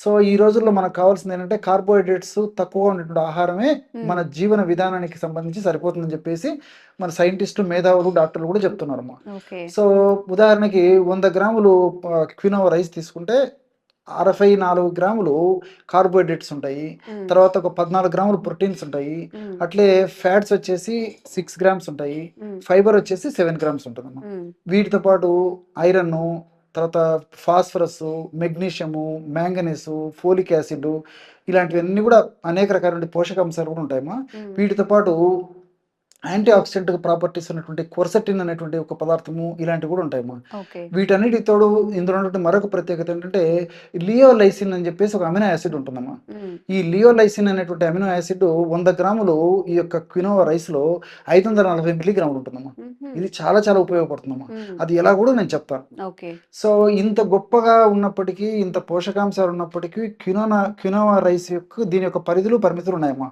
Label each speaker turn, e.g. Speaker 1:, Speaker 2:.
Speaker 1: So ఈ రోజుల్లో మనకు కావాల్సింది ఏంటంటే కార్బోహైడ్రేట్స్ తక్కువ ఉన్నటువంటి ఆహారమే. మన జీవన విధానానికి సంబంధించి సరిపోతుందని చెప్పేసి మన సైంటిస్టు మేధావులు డాక్టర్లు కూడా చెప్తున్నారు అమ్మా సో ఉదాహరణకి వంద గ్రాములు క్వినోవా రైస్ తీసుకుంటే అరవై నాలుగు గ్రాములు కార్బోహైడ్రేట్స్ ఉంటాయి. తర్వాత ఒక పద్నాలుగు గ్రాములు ప్రోటీన్స్ ఉంటాయి. అట్లే ఫ్యాట్స్ వచ్చేసి సిక్స్ గ్రామ్స్ ఉంటాయి. ఫైబర్ వచ్చేసి సెవెన్ గ్రామ్స్ ఉంటుందమ్మా
Speaker 2: మ్మ్.
Speaker 1: వీటితో పాటు ఐరన్ తర్వాత phosphorus magnesium manganese folic acid ఇలాంటివన్నీ కూడా అనేక రకాల పోషకాంశాలు కూడా ఉంటాయమ్మా
Speaker 2: మ్మ్.
Speaker 1: వీటితో పాటు యాంటీ ఆక్సిడెంట్ ప్రాపర్టీస్ ఉన్నటువంటి కొర్సటిన్ అనేటువంటి ఒక పదార్థము ఇలాంటివి కూడా ఉంటాయమ్మా వీటన్నిటి తోడు ఇందులో ఉన్నటువంటి మరొక ప్రత్యేకత ఏంటంటే లియోలైసిన్ అని చెప్పేసి ఒక అమినో యాసిడ్ ఉంటుందమ్మా.
Speaker 2: మ్మ్.
Speaker 1: ఈ లియోలైసిన్ అనేటువంటి అమినో యాసిడ్ వంద గ్రాములు ఈ యొక్క క్వినోవా రైస్లో ఐదు వందల నలభై మిల్లీగ్రాములు ఉంటుందమ్మా.
Speaker 2: మ్మ్.
Speaker 1: ఇది చాలా చాలా ఉపయోగపడుతుందమ్మా.
Speaker 2: మ్మ్.
Speaker 1: అది ఎలా కూడా నేను చెప్తాను సో ఇంత గొప్పగా ఉన్నప్పటికీ ఇంత పోషకాంశాలు ఉన్నప్పటికీ క్వినోనా క్వినోవా రైస్ యొక్క దీని యొక్క పరిధులు పరిమితులు ఉన్నాయమ్మా.